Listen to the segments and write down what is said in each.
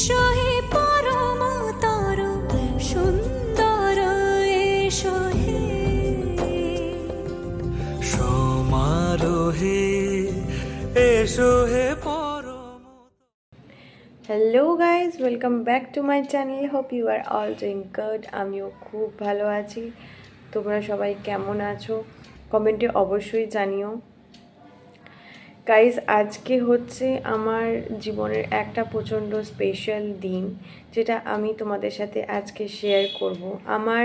এসো হে পরমতর সুন্দর এসো হে সমারোহে এসো হে পরম hello guys welcome back to my channel hope you are all doing good আমিও খুব ভালো আছি। তোমরা সবাই কেমন আছো? কমেন্টে অবশ্যই জানিও। গাইজ আজকে হচ্ছে আমার জীবনের একটা প্রচণ্ড স্পেশাল দিন, যেটা আমি তোমাদের সাথে আজকে শেয়ার করব। আমার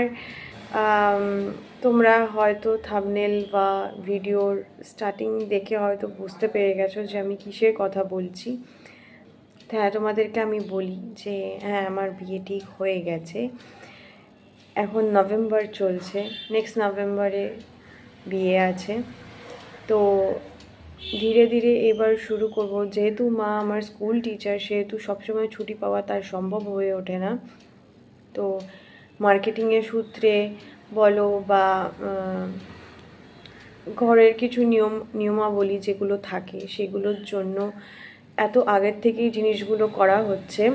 তোমরা হয়তো থামনেল বা ভিডিওর স্টার্টিং দেখে হয়তো বুঝতে পেরে গেছো যে আমি কিসের কথা বলছি। হ্যাঁ তোমাদেরকে আমি বলি যে হ্যাঁ আমার বিয়ে ঠিক হয়ে গেছে। এখন নভেম্বর চলছে নেক্সট নভেম্বরে বিয়ে আছে। তো ধীরে ধীরে এবার শুরু করব। যেহেতু মা আমার স্কুল টিচার সেহেতু সবসময় ছুটি পাওয়া তার সম্ভব হয়ে ওঠে না। তো মার্কেটিংয়ের সূত্রে বলো বা ঘরের কিছু নিয়ম, নিয়মাবলী যেগুলো থাকে, সেগুলোর জন্য এত আগের থেকেই জিনিসগুলো করা হচ্ছে।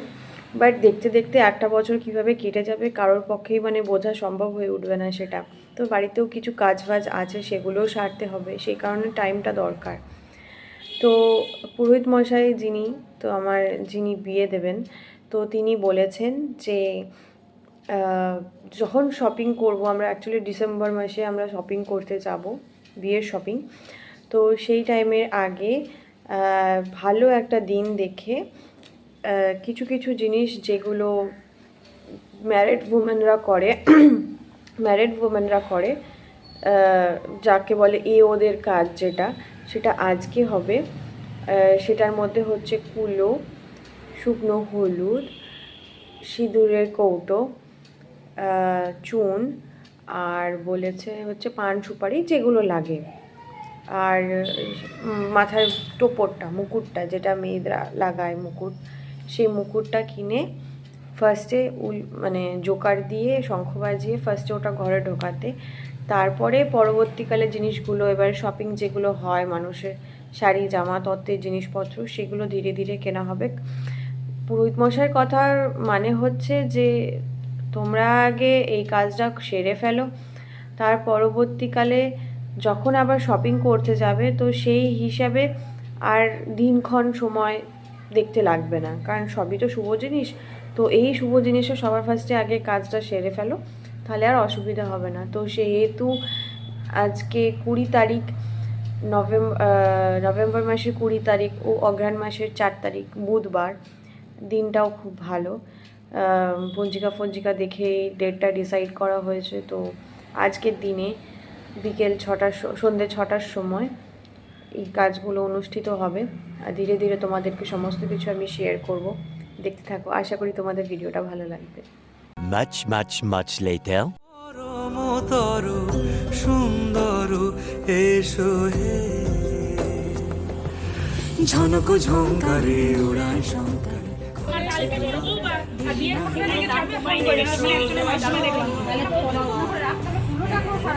বাট দেখতে দেখতে একটা বছর কীভাবে কেটে যাবে, কারোর পক্ষেই মানে বোঝা সম্ভব হয়ে উঠবে না সেটা। তো বাড়িতেও কিছু কাজ বাজ আছে, সেগুলোও সারতে হবে। সেই কারণে টাইমটা দরকার। তো পুরোহিত মশাই যিনি, তো আমার যিনি বিয়ে দেবেন, তো তিনি বলেছেন যে যখন শপিং করব, আমরা অ্যাকচুয়ালি ডিসেম্বর মাসে আমরা শপিং করতে যাব, বিয়ের শপিং তো সেই টাইমের আগে ভালো একটা দিন দেখে কিছু কিছু জিনিস যেগুলো ম্যারিড উমেনরা করে ম্যারিড উমেনরা করে যাকে বলে এ ওদের কাজ যেটা সেটা আজকে হবে। সেটার মধ্যে হচ্ছে কুলো, শুকনো হলুদ, সিঁদুরের কৌটো চুন, আর বলেছে হচ্ছে পান সুপারি যেগুলো লাগে। আর মাথার টোপরটা, মুকুটটা, যেটা মেয়েদরা লাগায় মুকুট, সেই মুকুটটা কিনে ফার্স্টে উল মানে জোকার দিয়ে, শঙ্খ বাজিয়ে ফার্স্টে ওটা ঘরে ঢোকাতে। তারপরে পরবর্তীকালে জিনিসগুলো, এবার শপিং যেগুলো হয় মানুষের, শাড়ি, জামা, তত্ত্বের জিনিসপত্র, সেগুলো ধীরে ধীরে কেনা হবে। পুরোহিত মশাইয়ের কথার মানে হচ্ছে যে, তোমরা আগে এই কাজটা সেরে ফেলো। তার পরবর্তীকালে যখন আবার শপিং করতে যাবে, তো সেই হিসাবে আর দিনক্ষণ সময় দেখতে লাগবে না। কারণ সবই তো শুভ জিনিস। তো এই শুভ জিনিসে সবার ফার্স্টে আগে কাজটা সেরে ফেলো। তাহলে আর অসুবিধা হবে না। তো সেহেতু আজকে কুড়ি তারিখ নভেম্বর নভেম্বর মাসের কুড়ি তারিখ ও অঘ্রাণ মাসের চার তারিখ বুধবার। দিনটাও খুব ভালো। পঞ্জিকা ফঞ্জিকা দেখে ডেটটা ডিসাইড করা হয়েছে। তো আজকের দিনে বিকেল ছটার সন্ধ্যে ছটার সময় এই কাজগুলো অনুষ্ঠিত হবে। ধীরে ধীরে তোমাদেরকে সমস্ত কিছু আমি শেয়ার করব। দেখতে থাকো। আশা করি তোমাদের ভিডিওটা ভালো লাগবে। Much, much, much later. পরমতর সুন্দর এসো হে। ঝনক ঝঙ্কারে উড়ায় শঙ্কার। না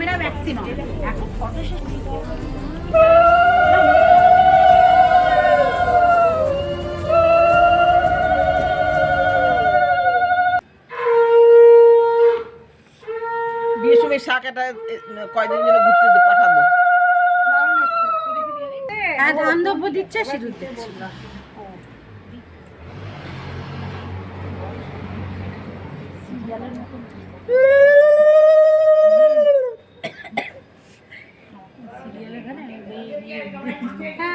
ক্যামেরা ম্যাক্সিমাম এখন ফটো বিয়ের সময় শাখাটা কয়দিন যেন ঘুরতে পাঠাবো? হ্যাঁ ধান দিচ্ছে সিঁদুর দিচ্ছে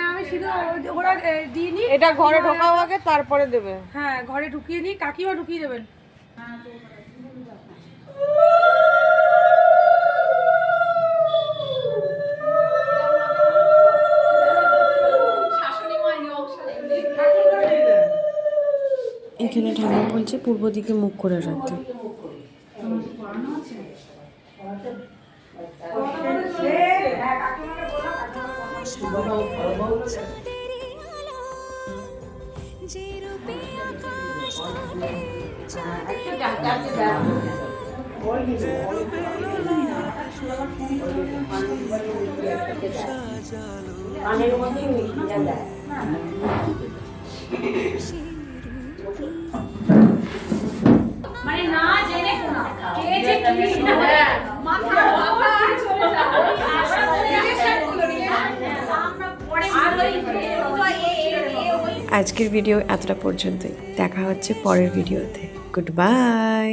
আমি শুধু ওরা এ, দিয়ে নিই এটা ঘরে ঢোকাও আগে তারপরে দেবে। হ্যাঁ ঘরে ঢুকিয়ে নিই কাকিমা ঢুকিয়ে দেবেন। এখানে ঠাম্মা বলছে পূর্ব দিকে মুখ করে রাখতে। চাঁদেরই আলো যে রূপে আকাশ তলে মানে না জেনে কে যে মাথা মাথা চলে যাবে আমরা পরে আজকের ভিডিও এতটা পর্যন্তই। দেখা হচ্ছে পরের ভিডিওতে গুড বাই